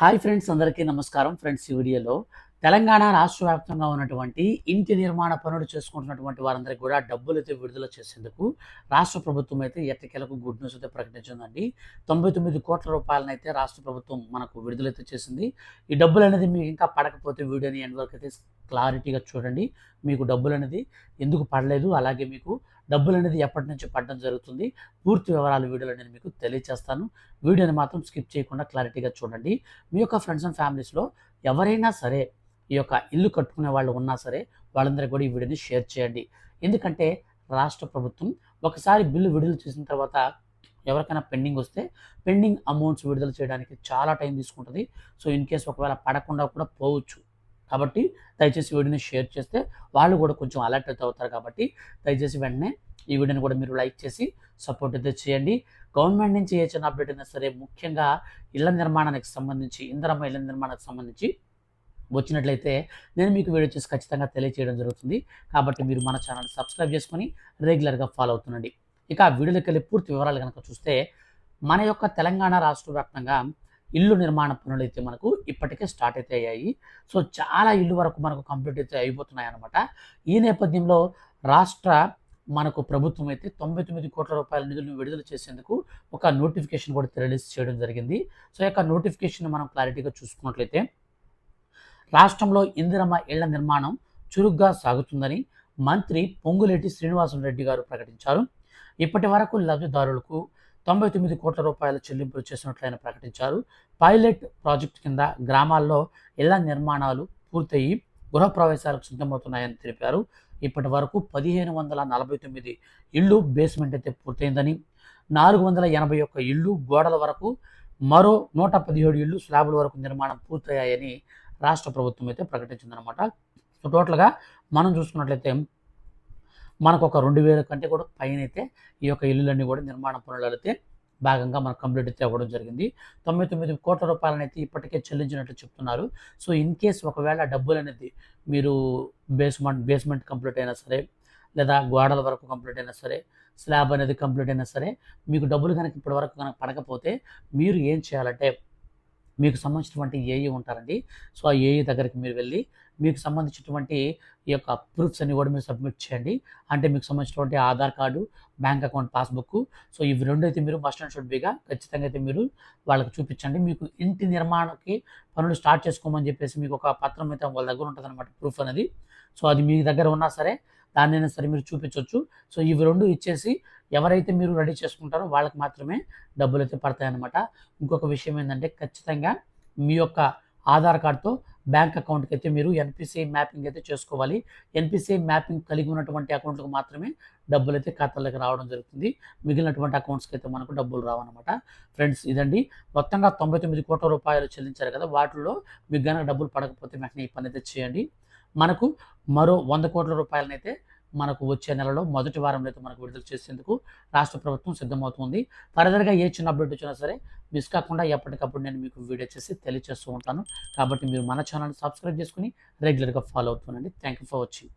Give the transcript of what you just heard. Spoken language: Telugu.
హాయ్ ఫ్రెండ్స్ అందరికీ నమస్కారం. ఫ్రెండ్స్ ఈ వీడియోలో తెలంగాణ రాష్ట్ర వ్యాప్తంగా ఉన్నటువంటి ఇంటి నిర్మాణ పనులు చేసుకుంటున్నటువంటి వారందరికీ కూడా డబ్బులు అయితే విడుదల చేసేందుకు రాష్ట్ర ప్రభుత్వం అయితే ఎట్టకేలకు గుడ్ న్యూస్ అయితే ప్రకటించిందండి. తొంభై తొమ్మిది కోట్ల రూపాయలను అయితే రాష్ట్ర ప్రభుత్వం మనకు విడుదలైతే చేసింది. ఈ డబ్బులు అనేది మీకు ఇంకా పడకపోతే వీడియోని ఎండ్ వరకు అయితే క్లారిటీగా చూడండి. మీకు డబ్బులు అనేది ఎందుకు పడలేదు? అలాగే మీకు డబ్బులు అనేది ఎప్పటి నుంచి పడడం జరుగుతుంది. పూర్తి వివరాలు వీడియోలో నేను మీకు తెలియజేస్తాను వీడియోని మాత్రం స్కిప్ చేయకుండా క్లారిటీగా చూడండి. మీ యొక్క ఫ్రెండ్స్ అండ్ ఫ్యామిలీస్లో ఎవరైనా సరే ఈ యొక్క ఇల్లు కట్టుకునే వాళ్ళు ఉన్నా సరే వాళ్ళందరికీ కూడా ఈ వీడియోని షేర్ చేయండి. ఎందుకంటే రాష్ట్ర ప్రభుత్వం ఒకసారి బిల్లు విడుదల చేసిన తర్వాత ఎవరికైనా పెండింగ్ వస్తే పెండింగ్ అమౌంట్స్ విడుదల చేయడానికి చాలా టైం తీసుకుంటుంది. సో ఇన్ కేస్ ఒకవేళ పడకుండా కూడా పోవచ్చు. కాబట్టి దయచేసి వీడియోని షేర్ చేస్తే వాళ్ళు కూడా కొంచెం అలర్ట్ అయితే అవుతారు కాబట్టి దయచేసి వెంటనే ఈ వీడియోని కూడా మీరు లైక్ చేసి సపోర్ట్ అయితే చేయండి. గవర్నమెంట్ నుంచి ఏ చిన్న అప్డేట్ అయినా సరే ముఖ్యంగా ఇళ్ళ నిర్మాణానికి సంబంధించి ఇందిరమ్మ ఇళ్ళ నిర్మాణానికి సంబంధించి వచ్చినట్లయితే నేను మీకు వీడియో చేసి ఖచ్చితంగా తెలియజేయడం జరుగుతుంది. కాబట్టి మీరు మన ఛానల్ సబ్స్క్రైబ్ చేసుకొని రెగ్యులర్గా ఫాలో అవుతుండండి. ఇక ఆ వీడియోలోకి వెళ్ళి పూర్తి వివరాలు కనుక చూస్తే మన యొక్క తెలంగాణ రాష్ట్ర వ్యాప్తంగా ఇల్లు నిర్మాణ పనులు అయితే మనకు ఇప్పటికే స్టార్ట్ అయితే అయ్యాయి. సో చాలా ఇల్లు వరకు మనకు కంప్లీట్ అయితే అయిపోతున్నాయి అనమాట ఈ నేపథ్యంలో రాష్ట్ర మనకు ప్రభుత్వం అయితే తొంభై తొమ్మిది కోట్ల రూపాయల నిధులను విడుదల చేసేందుకు ఒక నోటిఫికేషన్ కూడా రిలీజ్ చేయడం జరిగింది. సో యొక్క నోటిఫికేషన్ మనం క్లారిటీగా చూసుకున్నట్లయితే రాష్ట్రంలో ఇందిరమ్మ ఇళ్ళ నిర్మాణం చురుగ్గా సాగుతుందని మంత్రి పొంగులేటి శ్రీనివాసరెడ్డి గారు ప్రకటించారు. ఇప్పటి వరకు లబ్ధిదారులకు తొంభై తొమ్మిది కోట్ల రూపాయల చెల్లింపులు చేసినట్లు ఆయన ప్రకటించారు. పైలట్ ప్రాజెక్ట్ కింద గ్రామాల్లో ఇళ్ళ నిర్మాణాలు పూర్తయి గృహప్రవేశాలకు సిద్ధమవుతున్నాయని తెలిపారు. ఇప్పటి వరకు పదిహేను వందల నలభై తొమ్మిది ఇళ్ళు బేస్మెంట్ అయితే పూర్తయిందని నాలుగు వందల ఎనభై ఒక్క ఇళ్ళు గోడల వరకు మరో నూట పదిహేడు ఇళ్ళు స్లాబుల వరకు నిర్మాణం పూర్తయ్యాయని రాష్ట్ర ప్రభుత్వం అయితే ప్రకటించిందనమాట సో టోటల్గా మనం చూసుకున్నట్లయితే మనకు ఒక రెండు వేల కంటే కూడా పైన అయితే ఈ యొక్క ఇల్లులన్నీ కూడా నిర్మాణ పనులు అయితే భాగంగా మనం కంప్లీట్ అయితే అవ్వడం జరిగింది. తొంభై తొమ్మిది కోట్ల రూపాయలను అయితే ఇప్పటికే చెల్లించినట్లు చెప్తున్నారు. సో ఇన్ కేస్ ఒకవేళ డబ్బులు అనేది మీరు బేస్మెంట్ బేస్మెంట్ కంప్లీట్ అయినా సరే లేదా గోడల వరకు కంప్లీట్ అయినా సరే స్లాబ్ అనేది కంప్లీట్ అయినా సరే మీకు డబ్బులు కనుక ఇప్పటి వరకు కనుక పడకపోతే మీరు ఏం చేయాలంటే మీకు సంబంధించినటువంటి ఏఈ ఉంటారండి. సో ఆ ఏఈ దగ్గరికి మీరు వెళ్ళి మీకు సంబంధించినటువంటి ఈ యొక్క ప్రూఫ్స్ అన్ని కూడా మీరు సబ్మిట్ చేయండి. అంటే మీకు సంబంధించినటువంటి Aadhaar card bank account passbook so ఇవి రెండు అయితే మీరు మస్ట్ అండ్ షుడ్ బిగా ఖచ్చితంగా అయితే మీరు వాళ్ళకి చూపించండి. మీకు ఇంటి నిర్మాణానికి పనులు స్టార్ట్ చేసుకోమని చెప్పేసి మీకు ఒక పత్రం అయితే వాళ్ళ దగ్గర ఉంటుంది అనమాట ప్రూఫ్ అనేది. సో అది మీ దగ్గర ఉన్నా సరే దాన్నైనా సరే మీరు చూపించవచ్చు సో ఇవి రెండు ఇచ్చేసి ఎవరైతే మీరు రెడీ చేసుకుంటారో వాళ్ళకి మాత్రమే డబ్బులు అయితే పడతాయన్నమాట. ఇంకొక విషయం ఏంటంటే ఖచ్చితంగా మీ యొక్క ఆధార్ కార్డ్తో బ్యాంక్ అకౌంట్కి అయితే మీరు ఎన్పిసిఐ మ్యాపింగ్ అయితే చేసుకోవాలి. ఎన్పిసిఐ మ్యాపింగ్ కలిగి ఉన్నటువంటి అకౌంట్లకు మాత్రమే డబ్బులు అయితే ఖాతాలోకి రావడం జరుగుతుంది. మిగిలినటువంటి అకౌంట్స్కి అయితే మనకు డబ్బులు రావన్నమాట ఫ్రెండ్స్ ఇదండి. మొత్తంగా తొంభై తొమ్మిది కోట్ల రూపాయలు చెల్లించారు కదా వాటిలో మీకు కనుక డబ్బులు పడకపోతే వెంటనే ఈ పని అయితే చేయండి. మనకు మరో వంద కోట్ల రూపాయలనైతే మనకు వచ్చే నెలలో మొదటి వారంలో అయితే మనకు విడుదల చేసేందుకు రాష్ట్ర ప్రభుత్వం సిద్ధమవుతుంది. ఫర్దర్గా ఏ చిన్న అప్డేట్ వచ్చినా సరే మిస్ కాకుండా ఎప్పటికప్పుడు నేను మీకు వీడియో చేసి తెలియచేస్తూ ఉంటాను. కాబట్టి మీరు మన ఛానల్ సబ్స్క్రైబ్ చేసుకుని రెగ్యులర్గా ఫాలో అవుతుండండి థ్యాంక్ యూ ఫర్ వాచింగ్.